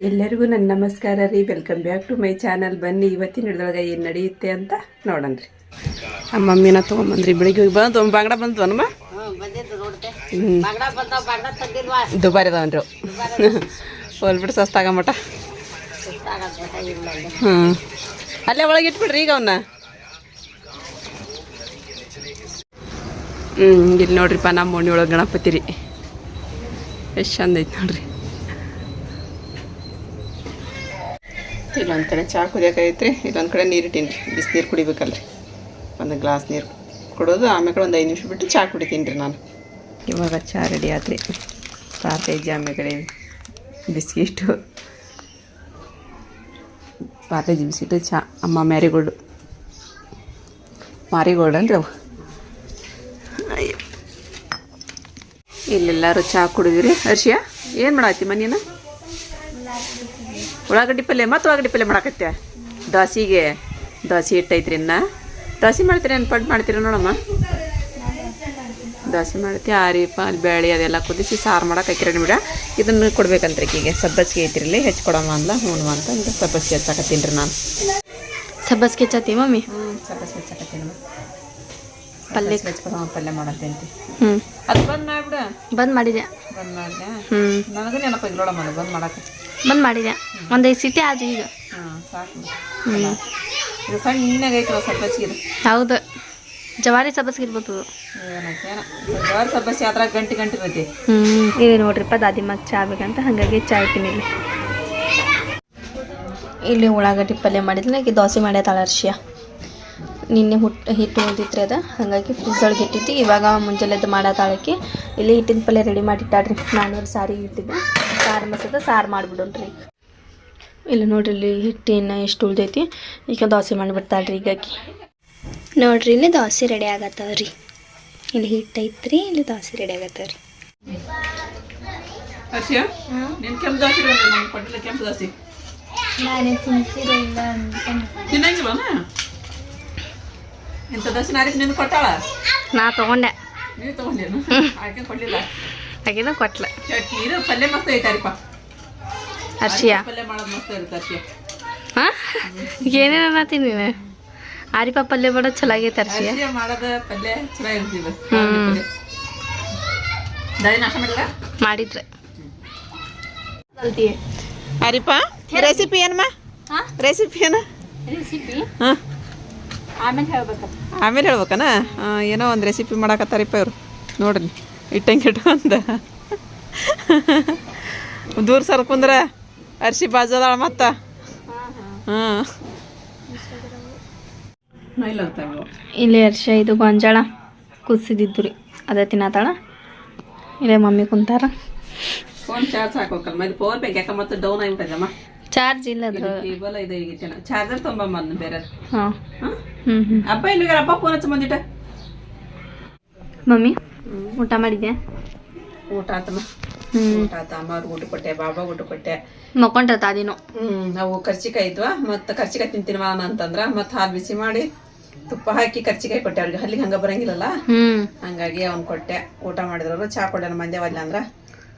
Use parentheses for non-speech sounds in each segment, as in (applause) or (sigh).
ಎಲ್ಲರಿಗೂ ನನ್ನ ನಮಸ್ಕಾರ ರೀ. Welcome back to my channel ಬನ್ನಿ, ಇವತ್ತಿನ ಹಿಡ್ದೊಳಗೆ ಏನು ನಡೆಯುತ್ತೆ ಅಂತ ನೋಡೋಣ ರೀ. ಆ ಮಮ್ಮಿನ ತೊಗೊಂಬಂದ್ರಿ. ಬೆಳಿಗ್ಗೆ ಹೋಗಿ ಬಂದು ಬಾಂಗಡ ಬಂತು ಅಮ್ಮ ಹ್ಞೂ ದುಬಾರಿ ಅದಾವನ್ರಿ ಹೋಲ್ಬಿಟ್ಟು ಸಸ್ತಾಗಮಟ ಹ್ಞೂ ಅಲ್ಲೇ ಒಳಗೆ ಇಟ್ಬಿಡ್ರಿ ಈಗ ಅವನ್ನ ಹ್ಞೂ ಇಲ್ಲಿ ನೋಡ್ರಿಪ್ಪ, ನಮ್ಮ ಓಣಿ ಒಳಗೆ ಗಣಪತಿ ರೀ. ಎಷ್ಟು ಚಂದ ಐತೆ ನೋಡ್ರಿ. ಇಲ್ಲೊಂದು ಕಡೆ ಚಹಾ ಕುದಿಯೋಕೈತ್ರಿ ಇಲ್ಲೊಂದು ಕಡೆ ನೀರು ಇಟ್ಟೀನಿ. ರೀ ಬಿಸಿನೀರು ಕುಡಿಬೇಕಲ್ರಿ. ಒಂದು ಗ್ಲಾಸ್ ನೀರು ಕುಡೋದು ಆಮೇಲೆ ಒಂದು ಐದು ನಿಮಿಷ ಬಿಟ್ಟು ಚಹಾ ಕುಡಿತೀನಿ ರೀ ನಾನು. ಇವಾಗ ಚಹಾ ರೆಡಿ ಆತ್ರಿ. ಪಾರ್ಲೇಜಿ ಆಮೇಲೆ ಬಿಸ್ಕಿಟು ಪಾರ್ಲೇಜಿ ಬಿಸ್ಕಿಟು ಚಹಾ ಅಮ್ಮ ಮ್ಯಾರಿಗೋಲ್ಡು ಮಾರಿಗೋಲ್ಡ್ ಅನ್ರಿ ಅವು. ಇಲ್ಲೆಲ್ಲರೂ ಚಹಾ ಕುಡಿದಿರಿ. ಹರ್ಷಿಯಾ, ಏನು ಮಾಡತ್ತಿ ಮನೇನ? ಉಳ್ಳಾಗಡ್ಡಿ ಪಲ್ಯ ಮತ್ತು ಉಳ್ಳಾಗಡ್ಡಿ ಪಲ್ಯ ಮಾಡಾಕತ್ತೆ ದೋಸೆಗೆ ದೋಸೆ ಇಟ್ಟೈತ್ರಿ ಇನ್ನ. ದೋಸೆ ಮಾಡ್ತೀರಿ ಏನು ಪಡ್ ಮಾಡ್ತೀರಿ ನೋಡಮ್ಮ? ದೋಸೆ ಮಾಡ್ತಿ ಆರಿ ಪಾಲ್ ಬೇಳೆ ಅದೆಲ್ಲ ಕುದಿಸಿ ಸಾರು ಮಾಡಕ್ಕೆ ಹಾಕಿರೋಣ ಬಿಡ ಇದನ್ನು ಕೊಡ್ಬೇಕಂತ್ರಿ ಈಗ ಸಬ್ಬಸ್ಗೆ ಐತ್ರಿ ಇಲ್ಲಿ ಹೆಚ್ಚು ಕೊಡಮ್ಮ ಅಂದ್ಲ ಹ್ಞೂ ಅಂತ ಅಂದ್ರೆ ಸಬ್ಬಸ್ಗೆ ಹೆಚ್ಚಾಕತ್ತೀನಿ ರೀ ನಾನು. ಸಬ್ಬಸ್ಗೆ ಹೆಚ್ಚಾತಿ ಮಮ್ಮಿ? ಹ್ಞೂ ಸಬ್ಬಸ್ಗೆ ಹೆಚ್ಚಾಕತ್ತೀನಿ ಪಲ್ಯ. ಪಲ್ಯ ಮಾಡತ್ತೇಂತಿ ಹ್ಞೂ ಅದು ಬಂದ್ ಮಾಡಿಬಿಡ. ಬಂದ್ ಮಾಡಿದೆ ಬಂದ್ ಮಾಡಿದೆ. ಹ್ಞೂ ನನಗೂ ನೆನಪಾಗಿ ನೋಡಮ್ಮ ಬಂದ್ ಮಾಡಕ್ಕೆ ಬಂದ್ ಮಾಡಿದೆ. ಒಂದ್ ಐದು ಸಿಟಿ ಆಜು ಈಗ. ಸಬ್ಬಸಿಗೆ ಹೌದು. ಜವಾರಿ ಸಬ್ಬಸ್ಗೆ ಇರ್ಬೋದು ಏನೋ ಜವಾರಿ ಸಬ್ಬಸಿ ಅದ್ರಾಗ ಗಂಟೆ ಗಂಟೆ ಇರ್ತೈತಿ. ಹ್ಞೂ ಇದು ನೋಡ್ರಿಪ್ಪ ದಾದಿ ಮಗ ಚಾ ಬೇಕಂತ ಹಾಗಾಗಿ ಚಾ ಇಟ್ಟಿನಿ ಇಲ್ಲಿ ಇಲ್ಲಿ ಉಳ್ಳಾಗಡ್ಡಿ ಪಲ್ಯ ಮಾಡಿದ್ರೆ ಈಗ ದೋಸೆ ಮಾಡ್ಯ ಅರ್ಶಿಯ ನಿನ್ನೆ ಹುಟ್ಟು ಹಿಟ್ಟು ಉಳಿದಿತ್ರಿ ಅದ ಹಾಗಾಗಿ ಫ್ರಿಜ್ ಒಳಗೆ ಇಟ್ಟಿದ್ದು ಇವಾಗ ಮುಂಜಾನೆದ್ದು ಮಾಡತಾಳಕ್ಕೆ ಇಲ್ಲಿ ಹಿಟ್ಟಿನ ಪಲ್ಯ ರೆಡಿ ಮಾಡಿಟ್ಟಾಡ್ರಿ ನಾನೂರು ಸಾರಿ ಇಟ್ಟಿದ್ದೆ ಸಾರು ಮಸದ ಸಾರು ಮಾಡಿಬಿಡೋಣ್ರಿ ಇಲ್ಲ ನೋಡ್ರಿ ಇಲ್ಲಿ ಹಿಟ್ಟಿನ ಎಷ್ಟು ಉಳ್ದೈತಿ ಈಗ ದೋಸೆ ಮಾಡಿಬಿಡ್ತಾಳೆ ರೀ ಆಕಿ ನೋಡ್ರಿ ಇಲ್ಲಿ ದೋಸೆ ರೆಡಿ ಆಗತ್ತವ್ರಿ ಇಲ್ಲಿ ಹಿಟ್ಟು ಐತ್ರಿ ಇಲ್ಲಿ ದೋಸೆ ರೆಡಿ ಆಗತ್ತವ ರೀ ನಿನ್ ನಾನೇ ನಾ ತಗೊಂಡೆ. ನೀವು ತಗೊಂಡೇನು ಆಕೆ ಕೊಡ್ಲಿಲ್ಲ? ಹಾಗೇನ ಕೊಟ್ಲ. ಚಟ್ನಿ ಇದು ಪಲ್ಯ ಮಸ್ತ್ ಐತಾರಿಪ್ಪ ಅರ್ಶಿಯ? ಪಲ್ಯ ಮಾಡೋದು ಮಸ್ತ್ ಇರುತ್ತೆ ಹರ್ಷಿಯ ಹಾಂ? ಏನೇನು ಅನ್ನತ್ತೀನಿ ನೀನು? ಆರಿಪ ಪಲ್ಯ ಮಾಡೋದು ಚಲೋ ಆಗೈತೆ ಅರ್ಶಿಯ ಹರ್ಷಿಯ ಮಾಡೋದ ಪಲ್ಯ ಚೆನ್ನಾಗಿರ್ತಿಲ್ಲ ದಾರಿ ನಾಶ ಮಾಡಿಲ್ಲ ಮಾಡಿದ್ರೆ. ಅರಿಪ ರೆಸಿಪಿ ಏನಮ್ಮ? ರೆಸಿಪಿ ಏನ? ರೆಸಿಪಿ ಹಾಂ. ಆಮೇಲೆ ಹೇಳ್ಬೇಕ ಆಮೇಲೆ ಹೇಳ್ಬೇಕನ? ಏನೋ ಒಂದು ರೆಸಿಪಿ ಮಾಡಾಕತ್ತಾರಿಪ್ಪ ಇವರು. ನೋಡ್ರಿ. ಇಟ್ಟಂಗೆ ಇಟ್ಕೊಂಡ ದೂರ ಸರ್ಕುಂದ್ರ ಅರ್ಶಿ ಬಾಜದಾಳ ಮತ್ತ. ಹಾಂ. ಇಲ್ಲಿ ಅರ್ಶ ಇದು ಗೊಂಜಾಳ ಕುಸಿದಿದ್ದು ರೀ ಅದೇ ತಿನ್ನತಾಳ. ಇಲ್ಲೇ ಮಮ್ಮಿ ಕುಂತಾರ. ಫೋನ್ ಚಾರ್ಜ್ ಹಾಕೋಕಲ್ಲ ಮತ್ತೆ ಪವರ್ ಬ್ಯಾಂಕ್ ಯಾಕೆ ಮತ್ತೆ ಡೌನ್ ಆಗಿಬಿಟ್ಟದಮ್ಮ ಚಾರ್ಜ್ ಇಲ್ಲ ಅದ್ರ ಕೇಬಲ್ ಇದೆ ಈಗಿತ್ತೇನ ಚಾರ್ಜರ್ ತೊಗೊಂಬಂದು ಬೇರೆ ಹಾಂ. ಹಾಂ? ಹ್ಞೂ ಹ್ಞೂ ಅಪ್ಪ ಇಲ್ಲಿ ಅಪ್ಪ ಫೋನ್ ಹಚ್ಚ ಬಂದಿಟ್ಟ? ಮಮ್ಮಿ? ಊಟ ಮಾಡಿದ್ಯಾ? ಊಟ ಆತಮ್ಮ. ಊಟ ಆತ. ಅಮ್ಮ ಊಟ ಕೊಟ್ಟೆ ಬಾಬಾ ಊಟ ಕೊಟ್ಟೆ. ಮಕ್ಕೊಂಡ್ರ ಅದೇನು? ಹ್ಮ್ ನಾವು ಕರ್ಚಿಕಾಯಿ ಇದ್ವಾ ಮತ್ತೆ ಕರ್ಚಿಕಾಯಿ ತಿಂತೀನವ ಅಂತಂದ್ರ ಮತ್ತೆ ಹಾಲು ಬಿಸಿ ಮಾಡಿ ತುಪ್ಪ ಹಾಕಿ ಕರ್ಚಿಕಾಯಿ ಕೊಟ್ಟೆ. ಅವ್ರಿಗೆ ಹಲ್ಲಿಗೆ ಹಂಗ ಬರಂಗಿಲ್ಲಲ್ಲ? ಹಂಗಾಗಿ ಅವ್ನು ಕೊಟ್ಟೆ. ಊಟ ಮಾಡಿದ್ರು ಚಾ ಕೊಡ್ಯಾನ ಮಂದ್ಯ ಒಲ್ಲ ಅಂದ್ರ.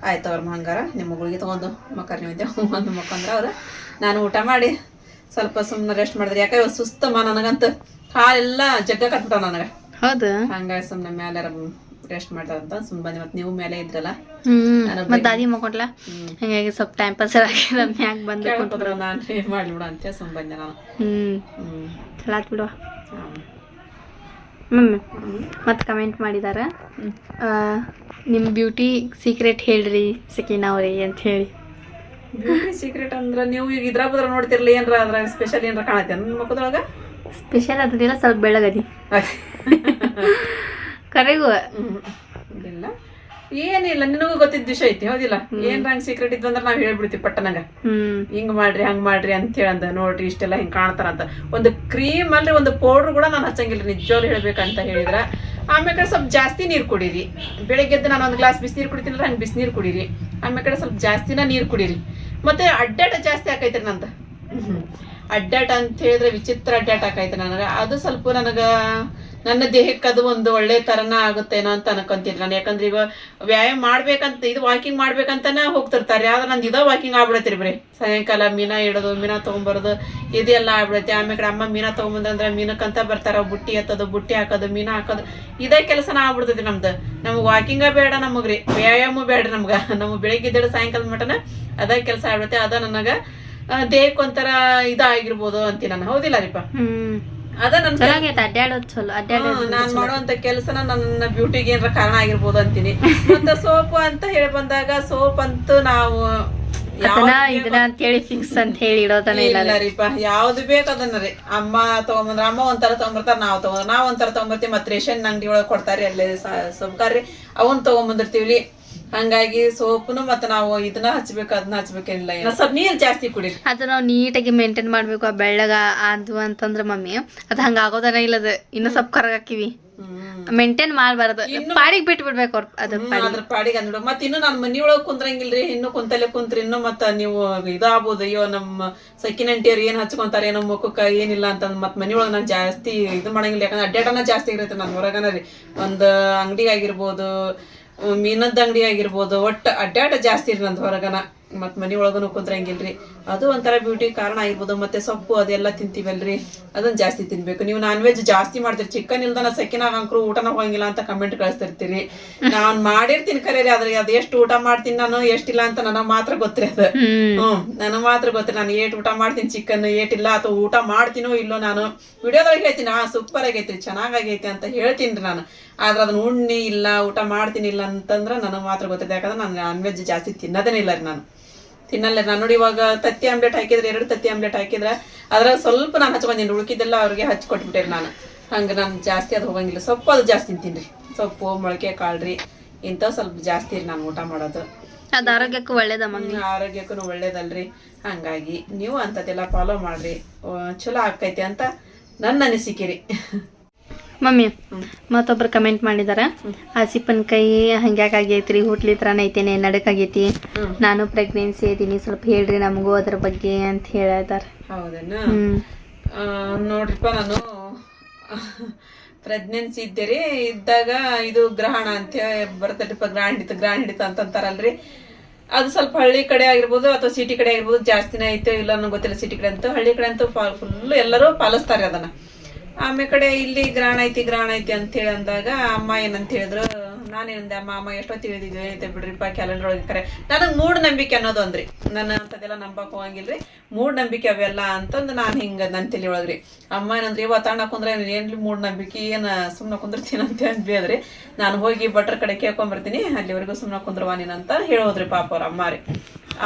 ಆಯ್ತು ಅವ್ರ ಹಂಗಾರ ನಿಮ್ಮ ಮಗಳಿಗೆ ತಗೊಂಡು ಮಕ್ಕರ್ ನೀವು ಒಂದು ಮಕ್ಕಂದ್ರ ಅವ್ರು. ನಾನು ಊಟ ಮಾಡಿ ಸ್ವಲ್ಪ ಸುಮ್ಮನೆ ರೆಸ್ಟ್ ಮಾಡಿದ್ರೆ. ಯಾಕೆ ಸುಸ್ತಮ್ಮ ನನಗಂತ ಹಾಲೆಲ್ಲ ಜಗ್ಗ ಕಟ್ಬಿಟ್ಟ ನನಗೆ. ಹೌದು? ಹಂಗಾಗಿ ಸುಮ್ಮನೆ ಮೇಲೆ ರೆಸ್ಟ್ ಮಾಡ್ತಾರಂತ ಸುಮ್ಮನೆ ಬಂದೆ ಮತ್ತೆ ನೀವು ಮೇಲೆ ಇದ್ರಲ್ಲ? ಹ್ಮ್. ಮತ್ತೆ ಮತ್ ದಾದಿ ಮಕ್ಕೊಂಡ್ಲ ಹಂಗಾಗಿ ಸ್ವಲ್ಪ ಟೈಮ್ ಪಾಸ್ ಆಗಿದ ಮ್ಯಾಗ ಬಂದು ಕೇಳ್ಕೊಂಡ್ರು ನಾನು ಏನು ಮಾಡ್ಬಿಡು ಅಂತ ಸುಮ್ಮನೆ ಬಂದೆ ನಾನು. ಹ್ಮ್. ಹ್ಞೂ ಚಲಾತ್ ಬಿಡುವ ಮಮ್ಮಿ ಮತ್ತೆ ಕಮೆಂಟ್ ಮಾಡಿದಾರ? ನಿಮ್ಮ ನಿಮ್ ಬ್ಯೂಟಿ ಸೀಕ್ರೆಟ್ ಹೇಳ್ರಿ ಸೆಕಿನ್ ಅವ್ರಿ ಅಂತ ಹೇಳಿ. ಬ್ಯೂಟಿ ಸೀಕ್ರೆಟ್ ಅಂದ್ರೆ ನೀವು ಈಗ ಇದ್ರ ಬದ್ರ ನೋಡ್ತಿರ್ಲಿ ಏನ್ರ ಅದ್ರ ಸ್ಪೆಷಲ್ ಏನ್ರ ಕಾಣತ್ತೆ ನನ್ನ ಮುಖದೊಳಗ ಸ್ಪೆಷಲ್ ಅದ್ರಿಲ್ಲ ಸ್ವಲ್ಪ ಬೆಳಗದಿ. (laughs) ಕರೆಗೂ. ಇಲ್ಲ ಏನಿಲ್ಲ ನಿನಗೂ ಗೊತ್ತಿದ್ದ ವಿಷಯ ಐತಿ ಹೌದಿಲ್ಲ? ಏನ್ ಹಂಗ್ ಸೀಕ್ರೆಟ್ ಇದ್ದು ಅಂದ್ರೆ ನಾವ್ ಹೇಳ್ಬಿಡ್ತೀವಿ ಪಟ್ಟನಂಗ ಹಿಂಗ್ ಮಾಡ್ರಿ ಹಂಗ್ ಮಾಡ್ರಿ ಅಂತ ಹೇಳಂದ. ನೋಡ್ರಿ ಇಷ್ಟೆಲ್ಲ ಹಿಂಗ್ ಕಾಣ್ತಾರಂತ ಒಂದು ಕ್ರೀಮ್ ಅಲ್ಲಿ ಒಂದು ಪೌಡರ್ ಕೂಡ ನಾನು ಹಚ್ಚಂಗಿಲ್ಲ ನಿಜವಾಗ್ಲು ಹೇಳ್ಬೇಕಂತ ಹೇಳಿದ್ರ. ಆಮೇಲೆ ಸ್ವಲ್ಪ ಜಾಸ್ತಿ ನೀರು ಕುಡೀರಿ. ಬೆಳಿಗ್ಗೆ ಎದ್ದು ನಾನು ಒಂದು ಗ್ಲಾಸ್ ಬಿಸಿನೀರು ಕುಡಿತೀನಲ್ಲ ಹಂಗೆ ಬಿಸಿನೀರು ಕುಡೀರಿ. ಆಮೇಲೆ ಕಡೆ ಸ್ವಲ್ಪ ಜಾಸ್ತಿನ ನೀರು ಕುಡೀರಿ. ಮತ್ತೆ ಅಡ್ಡಾಟ ಜಾಸ್ತಿ ಆಕೈತ್ರಿ ನಂತ ಅಡ್ಡಾಟ ಅಂತ ಹೇಳಿದ್ರೆ ವಿಚಿತ್ರ ಅಡ್ಡಾಟ ಆಕೈತೆ ನನಗೆ. ಅದು ಸ್ವಲ್ಪ ನನಗೆ ನನ್ನ ದೇಹಕ್ಕೆ ಅದು ಒಂದು ಒಳ್ಳೆ ತರನ ಆಗುತ್ತೇನೋ ಅಂತ ಅನ್ಕೊಂತೀನಿ ನಾನು. ಯಾಕಂದ್ರೆ ಈಗ ವ್ಯಾಯಾಮ ಮಾಡ್ಬೇಕಂತ ಇದು ವಾಕಿಂಗ್ ಮಾಡ್ಬೇಕಂತಾನೆ ಹೋಗ್ತಿರ್ತಾರೆ. ಆದ್ರೆ ನಂದು ಇದ ವಾಕಿಂಗ್ ಆಗ್ಬಿಡತ್ರಿ ಬರೀ. ಸಾಯಂಕಾಲ ಮೀನಾ ಇಡೋದು ಮೀನಾ ತಗೊಂಬರೋದು ಇದೆಲ್ಲ ಆಗ್ಬಿಡತ್ತೆ. ಆಮೇಲೆ ಅಮ್ಮ ಮೀನಾ ತೊಗೊಂಬಂದ್ರೆ ಮೀನಕ್ಕಂತ ಬರ್ತಾರ. ಬುಟ್ಟಿ ಎತ್ತೋದು ಬುಟ್ಟಿ ಹಾಕೋದು ಮೀನಾ ಹಾಕೋದು. ಇದೇ ಕೆಲಸನ ಆಗ್ಬಿಡ್ತೈತಿ ನಮ್ದು. ನಮ್ಗೆ ವಾಕಿಂಗ ಬೇಡ ನಮಗ್ರಿ ವ್ಯಾಯಾಮ ಬೇಡ ನಮ್ಗೆ. ನಮ್ಗೆ ಬೆಳಿಗ್ಗೆ ಸಾಯಂಕಾಲ ಮಟನ ಅದೇ ಕೆಲಸ ಆಗ್ಬಿಡುತ್ತೆ. ಅದ ನನಗ ಆ, ದೇಹಕ್ಕೆ ಒಂಥರ ಇದಾಗಿರ್ಬೋದು ಅಂತೀನಿ ನಾನು. ಹೌದಿಲ್ಲ ರೀಪ್ಪ ಅದ ನನ್ ಚಲೋ ಆಗೈತೆ ಅಡ್ಡಾಡೋದು ಚಲೋ ಅಡ್ಡಾಡೋದು ನಾನ್ ಮಾಡುವಂತ ಕೆಲಸನ ನನ್ನ ಬ್ಯೂಟಿಗೆ ಏನಾರ ಕಾರಣ ಆಗಿರ್ಬೋದು ಅಂತೀನಿ. ಮತ್ತೆ ಸೋಪ್ ಅಂತ ಹೇಳಿ ಬಂದಾಗ ಸೋಪ್ ಅಂತೂ ನಾವು ಇದನ್ನ ಅಂತೇಳಿ ಫಿಕ್ಸ್ ಅಂತ ಹೇಳಿ ಇಡೋದನ್ನ ಇಲ್ಲ ಯಾವ್ದು ಬೇಕು ಅದನ್ನ ರೀ. ಅಮ್ಮ ತಗೊಂಬಂದ್ರ ಅಮ್ಮ ಒಂಥರ ತಗೊಂಬರ್ತಾರ ನಾವ್ ತಗೊಂಡ್ ನಾವ್ ಒಂಥರ ತಗೊಂಬರ್ತೀವಿ ಮತ್ತೆ ರೇಷನ್ ಅಂಗಡಿ ಒಳಗ್ ಕೊಡ್ತಾರೆ ಅಲ್ಲೇ ಸೊಬ್ಕಾರ್ರಿ ಅವನ್ ತಗೊಂಬಂದಿರ್ತೀವ್ರಿ. ಹಂಗಾಗಿ ಸೋಪ್ನು ಮತ್ತೆ ನಾವು ಇದನ್ನ ಹಚ್ಬೇಕು ಅದನ್ನ ಹಚ್ಬೇಕೇನಿಲ್ಲ ಏನ. ಸ್ವಲ್ಪ ನೀರ್ ಜಾಸ್ತಿ ಕುಡಿ ಅದ ನಾವು ನೀಟಾಗಿ ಮೇಂಟೈನ್ ಮಾಡ್ಬೇಕು ಆ ಬೆಳ್ಳಗ ಅದು ಅಂತಂದ್ರ ಮಮ್ಮಿ ಅದು ಹಂಗ ಆಗೋದನ ಇಲ್ಲ ಅದ. ಇನ್ನೂ ಸ್ವಲ್ಪ ಕರಗ ಹಾಕಿವಿ. ಮೇಂಟೈನ್ ಮಾಡ್ಬಾರ್ದು. ಪಾಡಿಗೆ ಬಿಟ್ಟು ಬಿಡ್ಬೇಕು ಅವ್ರ ಅದು ಅದ್ರ ಪಾಡಿಗೆ ಅಂದ್ಬಿಡು ಮತ್ತೆ ಇನ್ನು ನಾನ್ ಮನಿ ಒಳಗ್ ಕುಂದ್ರಂಗಿಲ್ರಿ ಇನ್ನು ಕುಂತಲೆ ಕುಂತ್ರಿ ಇನ್ನು ಮತ್ತ ನೀವು ಇದಾಗ್ಬೋದು ಅಯ್ಯೋ ನಮ್ಮ ಸಕ್ಕಿನ ಅಂಟಿಯರ್ ಏನ್ ಹಚ್ಕೊಂತಾರ ಏನೋ ಮುಖಕ್ಕ ಏನಿಲ್ಲ ಅಂತ ಮತ್ ಮನಿ ಒಳಗ ನಾನ್ ಜಾಸ್ತಿ ಇದು ಮಾಡಂಗಿಲ್ಲ. ಯಾಕಂದ್ರೆ ಅಡ್ಡಾಟನ ಜಾಸ್ತಿ ಇರುತ್ತೆ ನನ್ ಹೊರಗನ ರೀ. ಒಂದ್ ಅಂಗಡಿ ಆಗಿರ್ಬೋದು ಮೀನದ ಅಂಗಡಿ ಆಗಿರ್ಬೋದು ಒಟ್ಟು ಅಡ್ಡಾಡ ಜಾಸ್ತಿ ರೀ ನಂದು ಹೊರಗನ. ಮತ್ತೆ ಮನೆ ಒಳಗನು ಕುಂದ್ರಂಗಿಲ್ರಿ ಅದು ಒಂಥರ ಬ್ಯೂಟಿ ಕಾರಣ ಆಗಿರ್ಬೋದು ಮತ್ತೆ ಸೊಪ್ಪು ಅದೆಲ್ಲ ತಿಂತೀವಲ್ರಿ? ಅದನ್ನ ಜಾಸ್ತಿ ತಿನ್ಬೇಕು. ನೀವು ನಾನ್ ವೆಜ್ ಜಾಸ್ತಿ ಮಾಡ್ತೀರಿ. ಚಿಕನ್ ಇಲ್ದನ ಸೆಕಿನಾಗ ಅಂಕರು ಊಟನ ಹೋಗಂಗಿಲ್ಲ ಅಂತ ಕಮೆಂಟ್ ಕಳಿಸ್ತಿರ್ತೀರಿ. ನಾನ್ ಮಾಡಿರ್ತೀನಿ ಕರೀರಿ ಆದ್ರೆ ಅದ್ ಎಷ್ಟು ಊಟ ಮಾಡ್ತೀನಿ ನಾನು ಎಷ್ಟಿಲ್ಲ ಅಂತ ನನಗ್ ಮಾತ್ರ ಗೊತ್ತಿರಿ ಅದ. ಹ್ಮ್. ಹ್ಮ್. ನನಗ್ ಮಾತ್ರ ಗೊತ್ತಿರಿ ನಾನು ಏಟ್ ಊಟ ಮಾಡ್ತೀನಿ ಚಿಕನ್ ಏಟಿಲ್ಲ ಅಥವಾ ಊಟ ಮಾಡ್ತೀನೋ ಇಲ್ಲೋ ನಾನು ವಿಡಿಯೋದೊಳಗೆ ಹೇಳ್ತೀನಿ. ಆ ಸೂಪರ್ ಆಗೈತಿ ಚೆನ್ನಾಗೈತಿ ಅಂತ ಹೇಳ್ತೀನಿ ನಾನು. ಆದ್ರೆ ಅದನ್ನ ಉಣ್ಣಿ ಇಲ್ಲ ಊಟ ಮಾಡ್ತೀನಿ ಇಲ್ಲ ಅಂತಂದ್ರೆ ನನಗ್ ಮಾತ್ರ ಗೊತ್ತಿದೆ ಯಾಕಂದ್ರೆ ನಾನು ನಾನ್ ವೆಜ್ ಜಾಸ್ತಿ ತಿನ್ನೋದೇನಿಲ್ಲ ರೀ ನಾನು. ತಿನ್ನಲ್ಲ. ನಾನು ನೋಡಿ ಇವಾಗ ತತ್ತಿ ಆಮ್ಲೆಟ್ ಹಾಕಿದ್ರೆ ಎರಡು ತತ್ತಿ ಆಮ್ಲೆಟ್ ಹಾಕಿದ್ರೆ ಅದ್ರಾಗ ಸ್ವಲ್ಪ ನಾನು ಹಚ್ಕೊಂಡಿನಿ. ಉಳ್ಕಿದ್ದೆಲ್ಲ ಅವ್ರಿಗೆ ಹಚ್ಕೊಟ್ಬಿಟ್ಟೇರಿ ನಾನು. ಹಂಗೆ ನಾನು ಜಾಸ್ತಿ ಅದು ಹೋಗಂಗಿಲ್ಲ. ಸೊಪ್ಪು ಅದು ಜಾಸ್ತಿ ತಿಂತೀನಿ ಸೊಪ್ಪು ಮೊಳಕೆ ಕಾಳ್ರಿ ಇಂಥವು ಸ್ವಲ್ಪ ಜಾಸ್ತಿ ರೀ ನಾನು ಊಟ ಮಾಡೋದು. ಅದು ಆರೋಗ್ಯಕ್ಕೂ ಒಳ್ಳೇದ ಮಮ್ಮಿ. ಹ್ಮ್, ಆರೋಗ್ಯಕ್ಕೂ ಒಳ್ಳೇದಲ್ರಿ. ಹಂಗಾಗಿ ನೀವು ಅಂತದೆಲ್ಲ ಫಾಲೋ ಮಾಡ್ರಿ. ಚಲೋ ಆಕೈತಿ ಅಂತ ನನ್ನ ಅನಿಸಿಕೆ ರೀ. (laughs) ಮಮ್ಮಿ ಮತ್ತೊಬ್ರು ಕಮೆಂಟ್ ಮಾಡಿದಾರ. ಹಸಿಪ್ಪನ ಕೈ ಹಂಗ್ಯಾಕ್ ಆಗೈತ್ರಿ ಹುಟ್ಲಿ ತ್ರನ ಐತೇನೆ ನಡಕಾಗೈತಿ. ನಾನು ಪ್ರೆಗ್ನೆನ್ಸಿ ಇದೀನಿ ಸ್ವಲ್ಪ ಹೇಳ್ರಿ ನಮಗೂ ಅದ್ರ ಬಗ್ಗೆ ಅಂತ ಹೇಳಿದಾರ. ನೋಡ್ರಿಪ್ಪ ನಾನು. ಪ್ರೆಗ್ನೆನ್ಸಿ ಇದ್ದೆ ರೀ ಇದ್ದಾಗ ಇದು ಗ್ರಹಣ ಅಂತ ಬರ್ತಾರಿಪ್ಪ ಗ್ರಹಣ ಹಿಡಿತ ಗ್ರಹಣ ಹಿಡಿತ ಅಂತಂತಾರಲ್ರಿ. ಅದು ಸ್ವಲ್ಪ ಹಳ್ಳಿ ಕಡೆ ಆಗಿರ್ಬೋದು ಅಥವಾ ಸಿಟಿ ಕಡೆ ಆಗಿರ್ಬೋದು ಜಾಸ್ತಿನೇ ಐತೆ ಇಲ್ಲ ಗೊತ್ತಿಲ್ಲ ಸಿಟಿ ಕಡೆ ಅಂತೂ ಹಳ್ಳಿ ಕಡೆ ಅಂತೂ ಫುಲ್ ಎಲ್ಲರೂ ಪಾಲಿಸ್ತಾರೆ ಅದನ್ನ. ಆಮೇಲೆ ಕಡೆ ಇಲ್ಲಿ ಗ್ರಹಣ ಐತಿ ಗ್ರಹಣ ಐತಿ ಅಂತ ಹೇಳಿ ಅಂದಾಗ ಅಮ್ಮ ಏನಂತ ಹೇಳಿದ್ರು ನಾನೇನಂದೆ ಅಮ್ಮ ಅಮ್ಮ ಎಷ್ಟೋ ತಿಳಿದಿದ್ವಿ ಐತೆ ಬಿಡ್ರಿಪ್ಪ ಕ್ಯಾಲೆಂಡರ್ ಒಳಗೆ ಕರೆ. ನನಗೆ ಮೂಢ ನಂಬಿಕೆ ಅನ್ನೋದು ಅಂದ್ರಿ. ನನ್ನ ಅಂತದೆಲ್ಲ ನಂಬಕ್ ಹೋಗಂಗಿಲ್ರಿ ಮೂಢ ನಂಬಿಕೆ ಅವೆಲ್ಲ ಅಂತಂದು ನಾನು ಹಿಂಗ ನನ್ನ ತಿಳಿ ಒಳಗ್ರಿ. ಅಮ್ಮ ಏನಂದ್ರಿ ಇವತ್ತು ಕುಂದ್ರೆ ಏನ್ರಿ ಮೂಢ ನಂಬಿಕೆ, ಏನು ಸುಮ್ಮನೆ ಕುಂದಿರ್ತೀನಿ ಅಂತ ಅದ್ರಿ. ನಾನು ಹೋಗಿ ಭಟ್ರ ಕಡೆ ಕೇಳ್ಕೊಂಬರ್ತೀನಿ ಅಲ್ಲಿವರೆಗೂ ಸುಮ್ಮನೆ ಕುಂದ್ರವಾ ನೀನ್ ಅಂತ ಹೇಳೋದ್ರಿ ಪಾಪ ಅವ್ರ ಅಮ್ಮ ರೀ.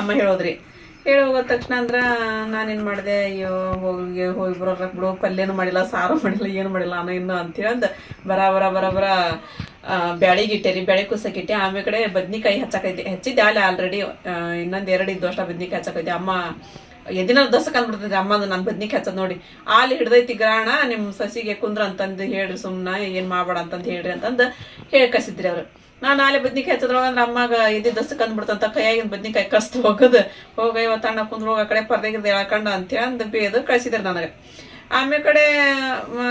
ಅಮ್ಮ ಹೇಳೋದ್ರಿ ಹೇಳಿ ಹೋಗೋ ತಕ್ಷಣ ಅಂದ್ರ ನಾನೇನ್ ಮಾಡಿದೆ, ಅಯ್ಯೋ, ಹೋಗಿ ಹೋಗಿ ಬರೋರ ಬಿಡು, ಪಲ್ಯನೂ ಮಾಡಿಲ್ಲ, ಸಾರು ಮಾಡಿಲ್ಲ, ಏನು ಮಾಡಿಲ್ಲ, ನಾನು ಇನ್ನು ಅಂತೇಳಿ ಬರ ಬರ ಬರ ಬರ ಬ್ಯಾಳಿಗೆ ಇಟ್ಟೆ ರೀ ಬ್ಯಾಳಿ ಕುಸಕ್ಕಿಟ್ಟೆ ಆಮೇಲೆ ಕಡೆ ಬದ್ನಿಕಾಯಿ ಹಚ್ಚಕೈತಿ ಹೆಚ್ಚಿದ್ದೆ ಅಲ್ಲಿ ಆಲ್ರೆಡಿ ಇನ್ನೊಂದು ಎರಡು ಇದ್ದು ಅಷ್ಟ ಬದ್ನಿಕಾಯಿ ಹಚ್ಚಕೈತಿ ಅಮ್ಮ ಎದಿನ ದಸಕ್ ಅಂದ್ಬಿಡ್ತೈತಿ ಅಮ್ಮದು ನನ್ನ ಬದ್ನಿಕಾಯಿ ಹಚ್ಚದ್ ನೋಡಿ. ಆಲಿ ಹಿಡ್ದೈತಿ ಗ್ರಾಣ ನಿಮ್ಮ ಸಸಿಗೆ ಕುಂದ್ರ ಅಂತಂದು ಹೇಳಿ ಸುಮ್ನ, ಏನು ಮಾಡಬೇಡ ಅಂತಂದು ಹೇಳ್ರಿ ಅಂತಂದು ಹೇಳಿ ಕಸಿದ್ರಿ ಅವ್ರು. ನಾನು ಆಲೆ ಬದ್ನಿಕಾಯಿ ಹಚ್ಚದ್ರೊಳಗ ಅಂದ್ರೆ ಅಮ್ಮಾಗ ಇದು ದಸಕ್ ಅಂದ್ಬಿಡ್ತಂತ ಕೈಯಾಗಿನ ಬದ್ನಿಕಾಯಿ ಕಸ್ತು ಹೋಗದು. ಹೋಗ ಇವತ್ತು ಅಣ್ಣ ಕುಂದ್ರ ಹೋಗ, ಆ ಕಡೆ ಪರ್ದೆಗಿರ್ದು ಎಳ್ಕಂಡ ಅಂತೇಳಿ ಅಂದ್ ಬೇದು ಕಳ್ಸಿದ್ರು ನನಗೆ. ಆಮೇಲೆ ಕಡೆ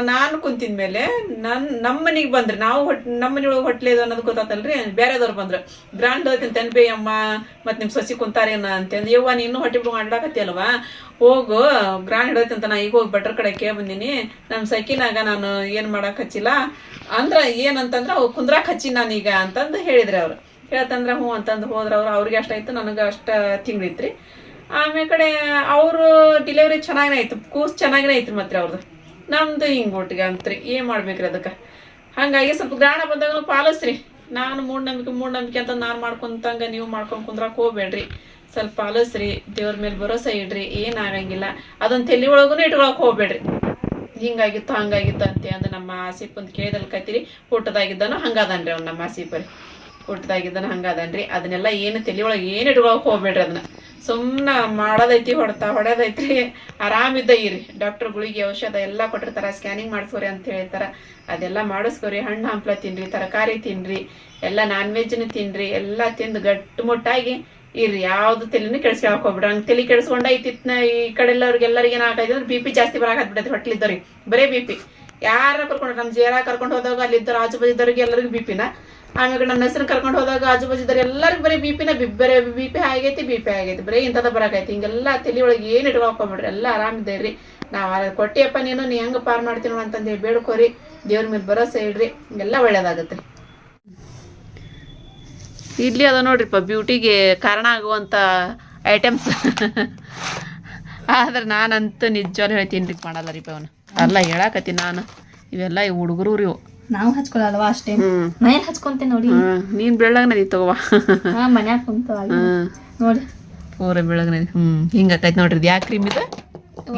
ನಾನು ಕುಂತಿದ ಮೇಲೆ ನನ್ ನಮ್ಮನಿಗೆ ಬಂದ್ರೆ. ನಾವು ಹೊಟ್ ನಮ್ಮ ಮನೆ ಒಳಗೆ ಹೊಟ್ಲೆ ಇದು ಅನ್ನೋದು ಗೊತ್ತಾತಲ್ರಿ? ಬೇರೆದವ್ರು ಬಂದ್ರು. ಗ್ರಾಂಡ್ ಅಂತ ತೆನ್ಬೇ ಅಮ್ಮ ಮತ್ ನಿಮ್ ಸಸಿ ಕುಂತಾರೇನ ಅಂತಂದು ಯವ್ವ, ನೀನು ಹೊಟ್ಟೆ ಬಿಡು ಮಾಡ್ಲಾಕತ್ತಿಯಲ್ವಾ ಹೋಗು ಗ್ರಾಂಡ್ ಹಿಡೈತಿ ಅಂತ ನಾ ಈಗ ಹೋಗಿ ಭಟ್ರ ಕಡೆ ಕೇ ಬಂದಿನಿ. ನಮ್ಮ ಸೈಕಿನಾಗ ನಾನು ಏನು ಮಾಡಕ್ಕೆ ಹಚ್ಚಿಲ್ಲ. ಅಂದ್ರೆ ಏನಂತಂದ್ರೆ ಅವ್ ಕುಂದ್ರಾಕ್ ಹಚ್ಚಿ ನಾನೀಗ ಅಂತಂದು ಹೇಳಿದ್ರಿ ಅವರು. ಹೇಳ್ತಂದ್ರೆ ಹ್ಞೂ ಅಂತಂದು ಹೋದ್ರೆ ಅವ್ರು. ಅವ್ರಿಗೆ ಅಷ್ಟಾಯ್ತು ನನಗೆ ಅಷ್ಟ ತಿಂಗಳಿತ್ರಿ ಆಮೇಲೆ ಕಡೆ ಅವರು ಡಿಲಿವರಿ ಚೆನ್ನಾಗೇ ಆಯ್ತು. ಕೂಸ್ ಚೆನ್ನಾಗೇ ಐತ್ರಿ ಮತ್ತೆ ಅವ್ರದ್ದು ನಮ್ದು ಹಿಂಗೆ ಒಟ್ಟಿಗೆ ಅಂತ್ರಿ. ಏನ್ ಮಾಡ್ಬೇಕ್ರಿ ಅದಕ್ಕೆ? ಹಂಗಾಗಿ ಸ್ವಲ್ಪ ಗ್ರಾಣ ಬಂದಾಗ ಪಾಲಿಸ್ರಿ. ನಾನು ಮೂಢನಂಬಿಕೆ ಮೂಢನಂಬಿಕೆ ಅಂತ ನಾನು ಮಾಡ್ಕೊಂತಂಗ ನೀವು ಮಾಡ್ಕೊಂಡು ಕುಂದ್ರಕ್ಕೆ ಹೋಗ್ಬೇಡ್ರಿ. ಸ್ವಲ್ಪ ಪಾಲಿಸ್ರಿ. ದೇವ್ರ ಮೇಲೆ ಭರೋಸೆ ಇಡ್ರಿ. ಏನಾಗಂಗಿಲ್ಲ ಅದನ್ನ ತಲೆ ಒಳಗೂ ಇಟ್ಕೊಳಕ್ ಹೋಗ್ಬೇಡ್ರಿ. ಹಿಂಗಾಗಿತ್ತು, ಹಂಗಾಗಿತ್ತು ಅಂತ ಅಂದ್ರೆ ನಮ್ಮ ಆಸಿಪ್ ಅಂತ ಕೇಳಿದಲ್ಲಿ ಕತ್ತೀರಿ. ಊಟದಾಗಿದ್ದಾನು ಹಂಗಾದನ್ರಿ ಅವ್ನು ನಮ್ಮ ಆಸಿಪರಿ. ಹುಟ್ಟದಾಗಿದ್ದಾನು ಹಂಗಾದನ್ರಿ. ಅದನ್ನೆಲ್ಲ ಏನು ತಲೆ ಒಳಗೆ ಏನು ಇಟ್ಕೊಳಕ್ ಹೋಗ್ಬೇಡ್ರಿ ಅದನ್ನ. ಸುಮ್ಮನೆ ಮಾಡೋದೈತಿ, ಹೊಡ್ತಾ ಹೊಡೆದೈತ್ರಿ ಆರಾಮಿದ್ದ ಇರಿ. ಡಾಕ್ಟರ್ ಗುಳಿಗೆ ಔಷಧ ಎಲ್ಲ ಕೊಟ್ಟಿರ್ತಾರ ಸ್ಕ್ಯಾನಿಂಗ್ ಮಾಡಿಸ್ಕೋರಿ ಅಂತ ಹೇಳ್ತಾರ. ಅದೆಲ್ಲ ಮಾಡಿಸ್ಕೋರಿ. ಹಣ್ಣು ಹಂಪ್ಲ ತಿನ್ರಿ, ತರಕಾರಿ ತಿನ್ರಿ, ಎಲ್ಲ ನಾನ್ ವೆಜ್ನು ತಿನ್ರಿ, ಎಲ್ಲ ತಿಂದು ಗಟ್ಟು ಮುಟ್ಟಾಗಿ ಇರ್ರಿ. ಯಾವ್ದು ತಲೆನೂ ಕೆಡ್ಸ್ಕೊಳಕ್ ಹೋಗ್ಬಿಡ್ರಿ. ಹಂಗ್ ತಲೆ ಕೆಡ್ಸ್ಕೊಂಡ ಐತಿತ್ನ ಈ ಕಡೆ ಎಲ್ಲರಿಗೆಲ್ಲರಿಗೆ ಏನಾಗೈತೆ ಅಂದ್ರೆ ಬಿ ಪಿ ಜಾಸ್ತಿ ಬರಾಕತ್ ಬಿಡೈತಿ ಹೊಟ್ಲಿದ್ದವ್ರಿಗೆ. ಬರೇ ಬಿ ಪಿ ಯಾರ ಕರ್ಕೊಂಡು ನಮ್ ಜೇರ ಕರ್ಕೊಂಡು ಹೋದಾಗ ಅಲ್ಲಿ ಇದ್ದರು ಆಜು ಬಾಜು ಎಲ್ಲರಿಗೂ ಬಿ ಪಿನ ಆಮೇಲೆ ನನ್ನ ಹೆಸರು ಕರ್ಕೊಂಡು ಹೋದಾಗ ಆಜು ಬಾಜು ಇದ್ದವ್ರು ಎಲ್ಲರಿಗೂ ಬರೀ ಬಿ ಪಿನ ಬರೀ ಬಿ ಪಿ ಆಗೈತಿ ಬಿ ಪಿ ಆಗೈತಿ, ಬರೀ ಇಂಥದ ಬರಾಕೈತಿ. ಹಿಂಗೆಲ್ಲ ತಲೆ ಒಳಗೆ ಏನು ಇಟ್ಕೊಬಿಡ್ರಿ ಎಲ್ಲ ಆರಾಮಿದ್ದೇರಿ ನಾವು ಕೊಟ್ಟಿಯಪ್ಪ ನೀನು, ನೀ ಹೆಂಗೆ ಪಾರ್ ಮಾಡ್ತೀನಿ ಅಂತಂದು ಬೇಡ್ಕೋರಿ. ದೇವ್ರ ಮೇಲೆ ಭರೋಸೆ ಇಡ್ರಿ ಎಲ್ಲ ಒಳ್ಳೇದಾಗತ್ತೆ. ಇಡ್ಲಿ ಅದ ನೋಡ್ರಿಪ್ಪ, ಬ್ಯೂಟಿಗೆ ಕಾರಣ ಆಗುವಂಥ ಐಟಮ್ಸ್ ಆದ್ರೆ ನಾನಂತೂ ನಿಜವಾಗ್ಲೂ ಹೇಳ್ತೀನಿ ರೀ ಮಾಡಲ್ಲ ರೀ ಅವನು. ಅಲ್ಲ ಹೇಳಾಕತ್ತೀನಿ ನಾನು, ಇವೆಲ್ಲ ಈ ಹುಡುಗರು ರೀ ನಾವು ಹಚ್ಕೊಳಲ್ವಾ ಅಷ್ಟೇ? ಹ್ಞೂ ಮನೇಲಿ ಹಚ್ಕೊಂತೆ ನೋಡಿ. ನೀನು ಬೆಳ್ಳಗ ನದಿ ತಗೋವಾ. ಮನ್ಯಾಗ ಕುಂತ ನೋಡಿ. ಪೂರ ಬೆಳ್ಳಗ್ ನದಿ. ಹ್ಞೂ ಹಿಂಗಾಕೈತಿ ನೋಡ್ರಿ ಇದು. ಯಾವ ಕ್ರೀಮ್ ಇದು?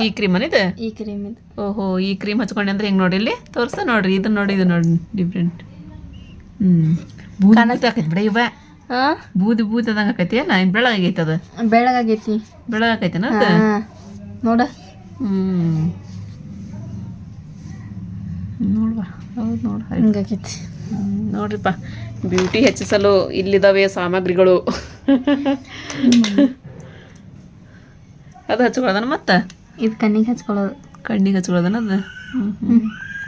ಈ ಕ್ರೀಮ್ ಇದು? ಈ ಕ್ರೀಮ್ ಇದು. ಓಹೋ ಈ ಕ್ರೀಮ್ ಹಚ್ಕೊಂಡೆ ಅಂದ್ರೆ ಹಿಂಗೆ ನೋಡಿ ಇಲ್ಲಿ? ತೋರ್ಸ ನೋಡ್ರಿ ಇದು ನೋಡಿ ಇದು ನೋಡಿ ಡಿಫ್ರೆಂಟ್ ಹ್ಞೂ ಬೂದಿ ಆಕೈತಿ ಬಿಡ ಇವ. ಹಾ? ಬೂದಿ ಬೂದಿ ಅದಂಗ ಆಕೈತಿ ಅಲ್ಲ ಇನ್ನು ಬೆಳಗಾಗೈತಿ ಅದು. ಬೆಳಗಾಗೈತಿ ಬೆಳಗಾಕೈತೇನ ನೋಡ. ಹ್ಮ್. ನೋಡ್ವಾ. ಹೌದು ನೋಡಿ ಹಿಂಗಾಗೈತಿ. ನೋಡ್ರಿಪ್ಪ ಬ್ಯೂಟಿ ಹೆಚ್ಚಿಸಲು ಇಲ್ಲಿದಾವೆ ಸಾಮಗ್ರಿಗಳು. ಅದು ಹಚ್ಕೊಳ್ಳೋದನ ಮತ್ತೆ? ಇದು ಕಣ್ಣಿಗೆ ಹಚ್ಕೊಳ್ಳೋದು. ಕಣ್ಣಿಗೆ ಹಚ್ಕೊಳ್ಳೋದನ ಅದು.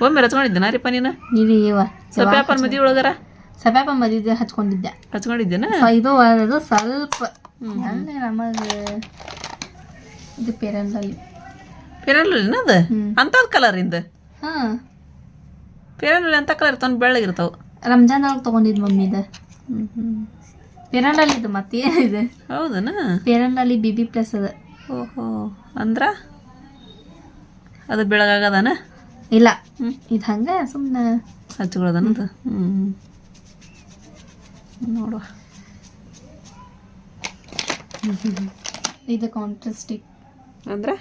ಒಮ್ಮೆ ಹಚ್ಕೊಂಡಿದ್ದೇನ ರೀಪ ನೀನು? ಸಪ್ಯಾಪನ್ ಮದಿ ಒಳಗರ? ಸಪ್ಯಾಪ ಮದಿದ್ದೆ ಹಚ್ಕೊಂಡಿದ್ದೆ. ಹಚ್ಕೊಂಡಿದ್ದೇನ? ಇದು ಅದು ಸ್ವಲ್ಪ. ಅಂದ್ರೆ ನಮಗೆ ಇದು ಪೇರೆಂಟಲ್ಲಿ ಫಿರಲ್ಲ ಅದು? ಹ್ಮ್. ಕಲರಿಂದ ಕಲರಿಂದ? ಹಾ. ಫಿರಲ್ಲ ಅಂತ ಕಲರ್ ಇರ್ತವೆ ಬೆಳ್ಳಗಿರ್ತಾವೆ ರಂಜಾನ್ ಒಳಗೆ ತೊಗೊಂಡಿದ್ದು ಮಮ್ಮಿ ಇದು. ಪೇರೆಂಟಲ್ಲಿ ಇದು ಮತ್ತೆ ಏನಿದೆ ಹೌದನ? ಪೇರೆಂಟಲ್ಲಿ ಬಿ ಬಿ ಪ್ಲಸ್ ಅದ. ಓಹೋ ಅಂದ್ರ? ಅದು ಬೆಳಗಾಗದನ? ಇಲ್ಲ. ಇದು ಹಂಗೆ ಸುಮ್ಮನೆ ಹಚ್ಕೊಳ್ಳೋದನ್ನದು ಹ್ಞೂ ನೋಡುವ. ಇದು ಕಾಂಟ್ರಾಸ್ಟಿಕ್ ಅಂದ್ರೆ?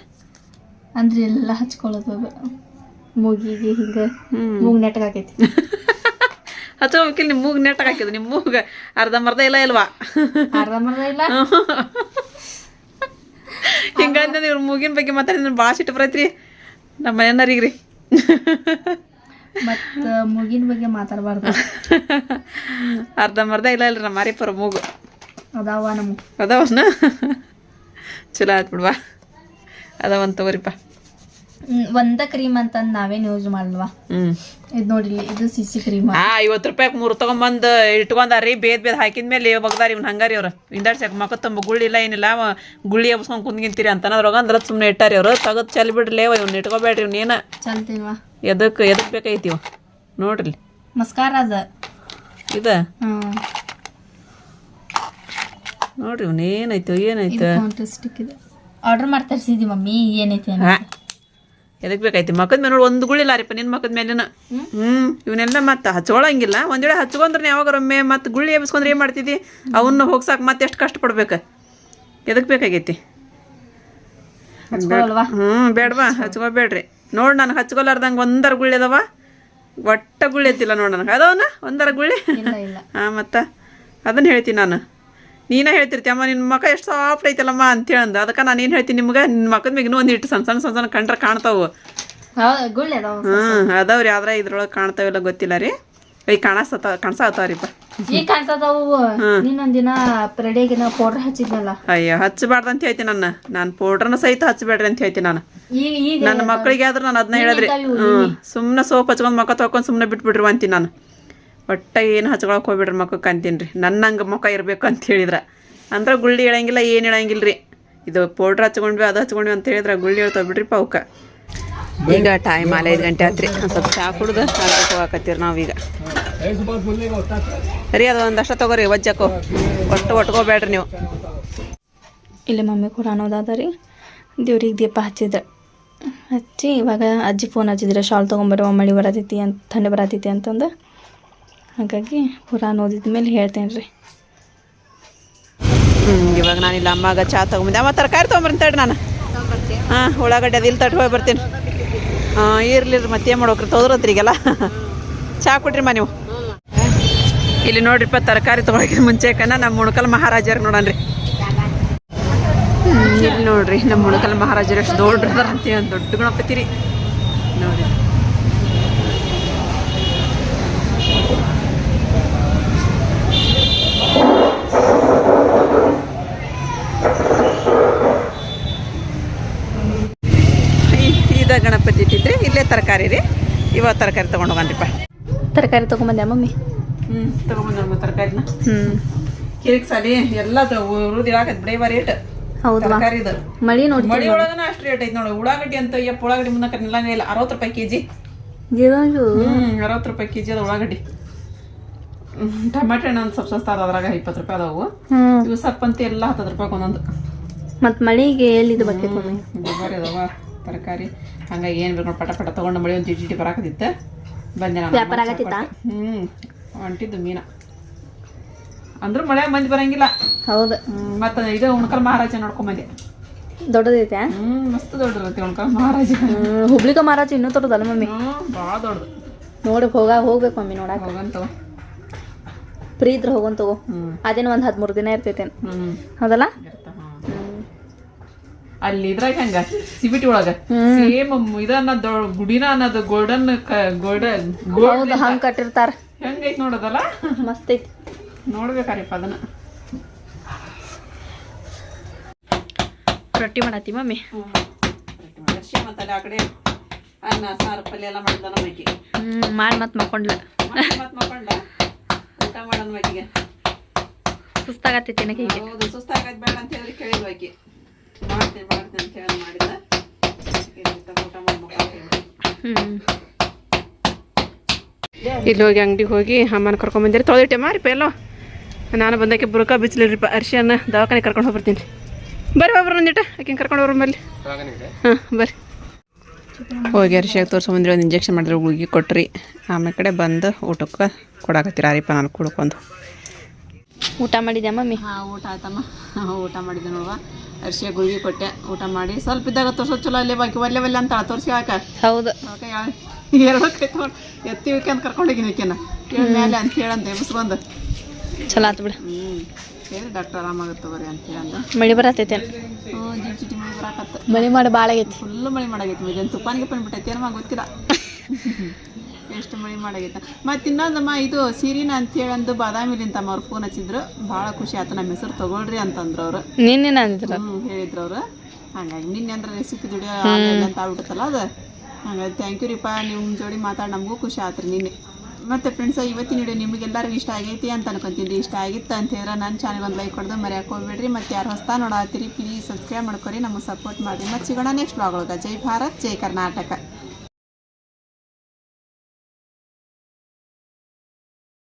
ಅಂದ್ರೆ ಎಲ್ಲ ಹಚ್ಕೊಳ್ಳೋದು ಅದು. ಮೂಗಿಗೆ ಹಿಂಗೆ ಮೂಗ್ ನೆಟ್ಗಾಕೈತಿ (laughs) ಹಚ್ಕೋಬೇಕಿಲ್ಲ ನಿಮ್ಮ ಮೂಗ್ ನೆಟ್ಟಾಗ ಹಾಕಿದ್ ನಿಮ್ಮ ಮೂಗು ಅರ್ಧಂಬರ್ಧ ಇಲ್ಲ ಇಲ್ವಾ? ಅರ್ಧಂಬರ್ಧ ಇಲ್ಲ. (laughs) ಹಿಂಗಂದ್ರೆ ಇವ್ರ ಮೂಗಿನ ಬಗ್ಗೆ ಮಾತಾಡಿದ್ರೆ ಭಾಳ ಸಿಟ್ಟು ಬರೈತ್ರಿ. ನಮ್ಮ ಮನೆಯನ್ನರಿಗ್ರಿ ರೀ ಮತ್ತು ಮೂಗಿನ ಬಗ್ಗೆ ಮಾತಾಡಬಾರ್ದು. (laughs) ಅರ್ಧಂಬರ್ಧ ಇಲ್ಲ ಇಲ್ರಿ ನಮ್ಮ ಮಾರಿಪರ ಮೂಗು. ಅದಾವ ನಮ್ಗೆ. ಅದಾವನ? ಚಲೋ ಆಯ್ತು ಬಿಡ್ವಾ. ಅದಾವಂತ ತಗೋರಿಪ್ಪ. ಒಂದ ಕ್ರೀಮ್ ಅಂತಂದು ನಾವೇನು ಯೂಸ್ ಮಾಡಲ್ವಾ? ಇದು ನೋಡಿ ಇದು ಸಿಸಿ ಕ್ರೀಮ್ ಆ ಐವತ್ತು ರೂಪಾಯಿಗೆ ಮೂರು ತೊಗೊಂಬಂದು ಇಟ್ಕೊಂಡಾರಿ ಬೇದ್ ಬೇದ್ ಹಾಕಿದ ಮೇಲೆ ಬಗದಾರಿ ಇವ್ನು ಹಂಗಾರಿ ಅವ್ರು. ಇಂದಾಡ್ಸಕ್ಕೆ ಮಕ್ಕ ತುಂಬ ಗುಳ್ಳಿ ಇಲ್ಲ ಏನಿಲ್ಲ ಅವ ಗುಳ್ಳಿ ಎಬ್ಸ್ಕೊಂಡು ಕುಂದ್ಗಿಂತೀರಿ ಅಂತ ಅದ್ರಾಗ ಅಂದ್ರೆ ಸುಮ್ಮನೆ ಇಟ್ಟಾರಿ ಅವರು. ತಗದ್ ಚೆಲ್ ಬಿಡ್ರಿ ಇವ್ನು ಇಟ್ಕೋಬೇಡ್ರಿ ಇವ್ನೇನ ಚಲ್ತೀನ್ವಾ ಎದಕ್ಕೆ ಎದಕ್ಕೆ ಬೇಕೈತಿ ಇವ? ನೋಡ್ರಿ. ಮಸ್ಕಾರ ಅದ. ಇದು? ಹ್ಮ್. ನೋಡ್ರಿ ಇವ್ನು ಏನೈತೋ ಏನೈತೋ ಕಾಂಟ್ರಾಸ್ಟಿಕ್ ಇದೆ. ಆರ್ಡರ್ ಮಾಡಿ ತರಿಸಿದ್ವಿ ಮಮ್ಮಿ ಏನೈತಿ ಅಂತ. ಎದಕ್ಕೆ ಬೇಕೈತಿ ಮಕ್ಕದ ಮೇಲೆ ನೋಡಿ ಒಂದು ಗುಳಿಲ್ಲ ರೀಪ ನಿನ್ನ ಮಕ್ಕದ ಮೇಲಿನ. ಹ್ಮ್. ಹ್ಞೂ ಇವನ್ನೆಲ್ಲ ಮತ್ತೆ ಹಚ್ಕೊಳಂಗಿಲ್ಲ ಒಂದೇಳೆ ವೇಳೆ ಯಾವಾಗ ಒಮ್ಮೆ ಮತ್ತೆ ಗುಳ್ಳಿ ಎಬ್ಸ್ಕೊಂಡ್ರೆ ಏನು ಮಾಡ್ತಿದ್ದಿ ಅವನ್ನ ಹೋಗ್ಸಾಕ ಮತ್ತೆ ಎಷ್ಟು ಕಷ್ಟಪಡ್ಬೇಕು ಎದಕ್ಕೆ ಬೇಕಾಗೈತಿ? ಹ್ಞೂ ಬೇಡವಾ ಹಚ್ಕೋಬೇಡ್ರಿ. ನೋಡಿ ನನಗೆ ಹಚ್ಕೊಲಾರ್ದಂಗೆ ಒಂದರ ಗುಳ್ಳಿ ಅದಾವ. ಒಟ್ಟ ಗುಳ್ಳಿ ಎತ್ತಿಲ್ಲ ನೋಡಿ ನನಗೆ. ಅದಾವನ? ಒಂದರ ಗುಳ್ಳಿ? ಹಾಂ ಮತ್ತೆ ಅದನ್ನು ಹೇಳ್ತೀನಿ ನಾನು. ನೀನೇ ಹೇಳ್ತಿರ್ತಿ ಅಮ್ಮ ನಿನ್ನ ಮಕ ಎಷ್ಟು ಸಾಫ್ಟ್ ಐತಲ್ಲಮ್ಮ ಅಂತ ಹೇಳಂದ ಅದಕ್ಕೆ ನಾನು ಏನು ಹೇಳ್ತೀನಿ ನಿಮ್ಗೆ ನಿನ್ನ ಮಕ್ಕದ ಮ್ಯಾಗ ಇನ್ನೂ ಒಂದಿಟ್ಟು ಇಟ್ಟು ಸಣ್ಣ ಸಣ್ಣ ಸಣ್ಣ ಸಣ್ಣ ಕಂಡ್ರೆ ಕಾಣ್ತಾವು. ಅದಾವ ಹ್ಞೂ ಅದಾವ್ರಿ ಆದ್ರೆ ಇದ್ರೊಳಗೆ ಕಾಣ್ತಾವಿಲ್ಲ ಗೊತ್ತಿಲ್ಲ ರೀ. ಈಗ ಕಾಣಿಸ್ತವ ಕಾಣಿಸಾತಾವ್ರಿಪ್ಪ ಈಗ ಪೌಡರ್ ಹಚ್ಚಿದ್ನಲ್ಲ. ಅಯ್ಯೋ ಹಚ್ಚಬಾರ್ದು ಅಂತ ಹೇಳ್ತೀನಿ ನನ್ನ. ನಾನು ಪೌಡ್ರನ್ನ ಸಹಿತ ಹಚ್ಚಬೇಡ್ರಿ ಅಂತ ಹೇಳ್ತೀನಿ ನಾನು. ನನ್ನ ಮಕ್ಕಳಿಗೆ ಆದ್ರೆ ನಾನು ಅದನ್ನ ಹೇಳಿದ್ರಿ. ಹ್ಞೂ ಸುಮ್ಮನೆ ಸೋಪ್ ಹಚ್ಕೊಂಡು ಮಕ್ಕ ತೊಗೊಂಡು ಸುಮ್ಮನೆ ಬಿಟ್ಬಿಡ್ರಿ ಅಂತೀನಿ ನಾನು. ಒಟ್ಟ ಏನು ಹಚ್ಕೊಳಕ್ಕೆ ಹೋಗ್ಬಿಡ್ರಿ ಮುಖಕ್ಕೆ ಅಂತೀನಿ ರೀ. ನನ್ನಂಗೆ ಮುಖ ಇರಬೇಕು ಅಂತ ಹೇಳಿದ್ರೆ. ಅಂದ್ರೆ ಗುಳ್ಳಿ ಇಳಂಗಿಲ್ಲ ಏನು ಇಳಂಗಿಲ್ಲ ರೀ ಇದು ಪೌಡ್ರ್ ಹಚ್ಕೊಂಡ್ವಿ ಅದು ಹಚ್ಕೊಂಡ್ವಿ ಅಂತ ಹೇಳಿದ್ರೆ ಗುಳ್ಳಿ ಹೇಳ್ತಾವೆ ಬಿಡ್ರಿ ಅವಕ್ಕೆ ಈಗ ಟೈಮ್ ಆಲ್ ಐದು ಗಂಟೆ ಆತ್ರಿ. ಸ್ವಲ್ಪ ಚಹಾ ಕುಡ್ದು ಹಾಕಕ್ಕೆ ಹೋಗಕತ್ತೀರಿ ನಾವೀಗ ರೀ ಅದು ಒಂದಷ್ಟು ತಗೋರಿ ವಜ್ಜಕ್ಕೋ. ಒಟ್ಟು ಒಟ್ಕೋಬೇಡ್ರಿ ನೀವು. ಇಲ್ಲಿ ಮಮ್ಮಿ ಕೂಡ ಅನ್ನೋದಾದ ರೀ ದೇವ್ರಿಗೆ ದೀಪ ಹಚ್ಚಿದ್ರೆ. ಹಚ್ಚಿ ಇವಾಗ ಅಜ್ಜಿ ಫೋನ್ ಹಚ್ಚಿದ್ರೆ ಶಾಲ್ ತೊಗೊಂಬರುವ ಮಳೆ ಬರತೈತಿ ಅಂತ ಥಂಡಿ ಬರತೈತಿ ಅಂತಂದು. ಹಾಗಾಗಿ ಪುರಾಣ ಓದಿದ ಮೇಲೆ ಹೇಳ್ತೇನೆ ರೀ. ಹ್ಞೂ ಇವಾಗ ನಾನು ಇಲ್ಲ ಅಮ್ಮಾಗ ಚಾ ತಗೊಂಬಂದೆ. ಅಮ್ಮ, ತರಕಾರಿ ತೊಗೊಂಬರ್ತೀನಿ ತಡ್ರಿ ನಾನು. ಹಾಂ, ಉಳ್ಳಾಗಡ್ಡೆ ಅದು ಇಲ್ಲಿ ತಟ್ಟು ಹೋಗಿ ಬರ್ತೀನಿ ಹಾಂ, ಇರ್ಲಿ ಮತ್ತೇನು ಮಾಡ್ಬೇಕ್ರಿ? ತೊದ್ರತ್ರಿ ಈಗೆಲ್ಲ ಚಾ ಕೊಡ್ರಿಮ್ಮ ಮಾ ನೀವು. ಇಲ್ಲಿ ನೋಡ್ರಿಪ್ಪ ತರಕಾರಿ ತೊಗೊಳಕ್ಕೆ ಮುಂಚೆಕನ ನಮ್ಮ ಮುಣಕಲ್ ಮಹಾರಾಜರು ನೋಡನ್ರಿ ಇಲ್ಲಿ ನೋಡ್ರಿ, ನಮ್ಮ ಮುಣಕಲ್ ಮಹಾರಾಜರು ಎಷ್ಟು ದೊಡ್ಡದಾರ ಅಂತ ದೊಡ್ಡ ಗಣಪತಿ ರೀ. ನೋಡಿ ಇದ ಗಣಪತಿ ಇಟ್ಟಿದ್ರಿ ಇಲ್ಲೇ ತರಕಾರಿ ರೀ. ಇವಾಗ ತರಕಾರಿ ತೊಗೊಂಡು ಹೋಗನ್ರಿಪ್ಪ ತರಕಾರಿ ತೊಗೊಂಬಂದೆ ಮಮ್ಮಿ. ಹ್ಞೂ ತೊಗೊಂಬಂದ ತರಕಾರಿನ. ಹ್ಞೂ ಕಿರಿಕ್ ಸಾಲಿ ಎಲ್ಲ ಉರುದಿ ಇಳಾಕತ್ ಬಿಡೇವ ರೇಟ್ ಹೌದಾ ತರಕಾರಿ ಇದು. ಮಳಿ ನೋಡಿ ಮಳಿ ಒಳಗನ ಅಷ್ಟು ರೇಟ್ ಐತಿ ನೋಡಿ. ಉಳ್ಳಾಗಡ್ಡಿ ಅಂತ ಯಪ್ಪ ಉಳ್ಳಾಗಡ್ಡಿ ಮುಂದಕ್ಕೆ ನಿಲ್ಲಂಗ ಇಲ್ಲ. ಅರವತ್ತು ರೂಪಾಯಿ ಕೆಜಿ. ಹ್ಮ್ ಅರವತ್ತು ರೂಪಾಯಿ ಕೆಜಿ ಅದ ಉಳ್ಳಾಗಡ್ಡಿ. ಟಮಾಟೆ ಹಣ್ಣು ಒಂದು ಸ್ವಲ್ಪ ಸಸ್ತ ಅದ್ರಾಗ ಇಪ್ಪತ್ತು ರೂಪಾಯಿ ಅದಾವು. ಹ್ಞೂ ಇವು ಎಲ್ಲಾ ಎಲ್ಲ ಹತ್ತತ್ತು ರೂಪಾಯಿ ಒಂದೊಂದು. ಮತ್ತು ಮಳಿಗೆ ಎಲ್ಲಿ ಬೇಕೈತೆ ಮಮ್ಮಿ? ಅದಾವ. ತರಕಾರಿ. ಹಂಗಾಗಿ ಏನು ಬೇಕು ಪಟ ಪಟ ತೊಗೊಂಡು ಮಳಿ ಒಂದು ಜಿಟಿ ಬರಾಕತ್ತಿತ್ತ. ಬಂದೆ ನಾನು ಆಗತ್ತಿತ್ತಾ? ಹ್ಞೂ ಹೊಂಟಿದ್ದು ಮೀನ. ಅಂದ್ರೂ ಮಳೆ ಮಂದಿ ಬರಂಗಿಲ್ಲ. ಹೌದು. ಮತ್ತೆ ಇದು ಉಣ್ಕಲ್ ಮಹಾರಾಜ ನೋಡ್ಕೊಂಬಂದೆ ದೊಡ್ಡದೈತೆ? ಹ್ಞೂ ಮಸ್ತ್ ದೊಡ್ಡದೈತಿ ಉಣ್ಕಲ್ ಮಹಾರಾಜ. ಹುಬ್ಳಿಕ ಮಹಾರಾಜ ಇನ್ನೂ ದೊಡ್ಡದಲ್ಲ ಮಮ್ಮಿ? ಭಾಳ ದೊಡ್ಡದು. ನೋಡಿ ಹೋಗ ಹೋಗ್ಬೇಕು ಮಮ್ಮಿ ನೋಡಾಕ. ಹೋಗಂತ ಫ್ರೀ ಇದ್ರೆ ಹೋಗೋನ್ ತಗೋ. ಅದೇನು ಒಂದು ಹದಿಮೂರು ದಿನ ಇರ್ತೈತೆ ಹೌದಲ್ಲ? ಅಲ್ಲಿ ಇದ್ರಾಗ ಹಂಗ? ಸಿಬಿಟಿ ಒಳಗ. ಸೇಮ್ ಇದ ಅನ್ನೋದ್ ಗುಡಿನ ಅನ್ನೋದು ಗೋಲ್ಡನ್ ಗೋಲ್ಡನ್ ಗೋಲ್ಡ್ ಹಂಗ ಕಟ್ಟಿರ್ತಾರ. ಹೆಂಗೈತ್ ನೋಡೋದಲ್ಲ? ಮಸ್ತ್ ಐತಿ ನೋಡ್ಬೇಕಾರಿಪ್ಪ ಅದನ್ನ. ರೊಟ್ಟಿ ಮಾಡತ್ತಿ ಮಮ್ಮಿ? ಮತ್ತೆ ಅಲ್ಲಿ ಆ ಕಡೆ ಅನ್ನ ಸಾರು ಪಲ್ಯ ಎಲ್ಲ ಮಾಡಿದ ನಮ್ಮ ಹ್ಮ್ ಮಾಡಿ ಮತ್ತೆ ಮಕ್ಕೊಂಡ್ಲ. ಮತ್ತೆ ಮಕ್ಕೊಂಡ್ಲ. ಊಟ ಮಾಡೋಣ ಮೈಕಿಗೆ ಸುಸ್ತಾಗತ್ತೈತಿ ನನಗೆ ಹೌದು ಸುಸ್ತಾಗತ್ತೆ ಬೇಡ ಅಂತ ಹೇಳಿ ಕೇಳಿದ್ವಿ ಆಕಿ ಮಾಡ್ತೀನಿ ಮಾಡ್ತೀನಿ ಅಂತ ಹೇಳಿ ಮಾಡಿದ ಇಲ್ಲಿ ಹೋಗಿ ಅಂಗಡಿಗೆ ಹೋಗಿ ಅಮ್ಮನ ಕರ್ಕೊಂಬಂದಿರಿ ತೊಳೆದಿಟ್ಟೆ ಮಾರಿಪ್ಪ, ಎಲ್ಲೋ. ನಾನು ಬಂದಕ್ಕೆ ಬುರುಕ ಬಿಚ್ಚಲಿರಿಪ್ಪ ಅರ್ಶಿಯನ್ನ ದವಾಖಾನೆ ಕರ್ಕೊಂಡು ಹೋಗ್ಬರ್ತೀನಿ ಬರ್ರಿ ಒಬ್ರು ಒಂದಿಟ ಆಕಿನ ಕರ್ಕೊಂಡು ಹೋಗ್ರಿ ಬಲ್ಲಿ ಹಾಂ, ಬರ್ರಿ. ಹೋಗಿ ಅರ್ಶಿಯಾಗ ತೋರಿಸ್ಕೊಂಬಂದ್ರಿ ಒಂದು ಇಂಜೆಕ್ಷನ್ ಮಾಡಿದ್ರೆ ಗುಳಿಗೆ ಕೊಟ್ರಿ. ಆಮೇಲೆ ಕಡೆ ಬಂದು ಊಟಕ್ಕೆ ಕೊಡಾಕತ್ತೀರ, ಆರಿಪ್ಪ ನಾನು ಕುಡ್ಕೊಂಡು. ಊಟ ಮಾಡಿದ್ಯಾ ಮಮ್ಮಿ? ಹಾಂ ಊಟ ಆಯ್ತಮ್ಮ. ಹಾಂ ಊಟ ಮಾಡಿದ್ದೆ ನೋಡುವ. ಅರ್ಶಿಯ ಗುಳಿಗೆ ಕೊಟ್ಟೆ. ಊಟ ಮಾಡಿ ಸ್ವಲ್ಪ ಇದ್ದಾಗ ತೋರ್ಸೋ ಚಲೋ ಅಲ್ಲೇ ಬಾಕಿ ಒಲ್ಲೆ ಒಲ್ಲೆ ಅಂತ ತೋರಿಸಿ ಯಾಕ ಹೌದು. ಕೈ ತೋರ್ ಎತ್ತಿ ಅಂತ ಕರ್ಕೊಂಡೋಗಿನಿ ಕೇಳ ಮೇಲೆ ಅಂತ ಹೇಳಂತ ಎಬ್ಸ್ಕೊಂಡು ಚಲೋ ಆತು ಬಿಡು. ಹ್ಞೂ ಹೇಳಿ ಡಾಕ್ಟರ್ ಆರಾಮಾಗುತ್ತೆ ಬರ್ರಿ ಅಂತ ಹೇಳಂದ ಮಳಿ ಬರತೈತೆ? ಹ್ಞೂ ಜಿಟಿ ಜಿಟಿ ಮಳೆ ಬರಾಕತ್ತ. ಮಳಿ ಮಾಡಿ ಭಾಳ ಆಗೈತಿ ಫುಲ್ ಮಳೆ ಮಾಡಾಗೈತಿ ಇದೇನು ತುಪ್ಪಾನಿಗೆ ಬಂದ್ಬಿಟ್ಟೈತಿ. ಏನಮ್ಮ ಗೊತ್ತಿಲ್ಲ. (laughs) ಎಷ್ಟು ಮಳಿ ಮಾಡಾಗೈತೆ. ಮತ್ತು ಇನ್ನೊಂದಮ್ಮ ಇದು ಸೀರಿನ ಅಂತ ಹೇಳಂದು ಬಾದಾಮಿಲಿಂದ ಅವ್ರು ಫೋನ್ ಹಚ್ಚಿದ್ರು. ಭಾಳ ಖುಷಿ ಆಯ್ತು ನಮ್ಮ ಹೆಸರು ತಗೊಳ್ರಿ ಅಂತಂದ್ರು ಅವರು. ನಿನ್ನೆ ಹ್ಞೂ ಹೇಳಿದ್ರು ಅವರು. ಹಾಗಾಗಿ ನಿನ್ನೆ ಅಂದ್ರೆ ರೆಸಿಪಿ ದುಡಿಯೋ ಅಂತ ಆಗ್ಬಿಡುತ್ತಲ್ಲ ಅದು. ಹಂಗಾಗಿ ಥ್ಯಾಂಕ್ ಯು ರೀಪಾ ನಿಮ್ಮ ಜೋಡಿ ಮಾತಾಡಿ ನಮಗೂ ಖುಷಿ ಆಯ್ತು ರೀ ನಿನ್ನೆ. ಮತ್ತು ಫ್ರೆಂಡ್ಸ್ ಇವತ್ತಿನ ವಿಡಿಯೋ ನಿಮಗೆಲ್ಲರಿಗೂ ಇಷ್ಟ ಆಗೈತಿ ಅಂತ ಅನ್ಕೊಂತೀನಿ. ಇಷ್ಟ ಆಗಿತ್ತು ಅಂತ ಹೇಳಿದ್ರೆ ನನ್ನ ಚಾನಲ್ ಒಂದು ಲೈಕ್ ಕೊಡ್ದು ಮರ್ಯಾಕೆ ಹೋಗ್ಬೇಡ್ರಿ. ಮತ್ತು ಯಾರು ಹೊಸ ನೋಡತ್ತೀರಿ ಪ್ಲೀಸ್ ಸಬ್ಸ್ಕ್ರೈಬ್ ಮಾಡ್ಕೊರಿ. ನಮಗೆ ಸಪೋರ್ಟ್ ಮಾಡಿರಿ. ಮತ್ತು ಸಿಗೋಣ ನೆಕ್ಸ್ಟ್ ಬ್ಲಾಗ್ ಒಳಗೆ. ಜೈ ಭಾರತ್ ಜೈ ಕರ್ನಾಟಕ.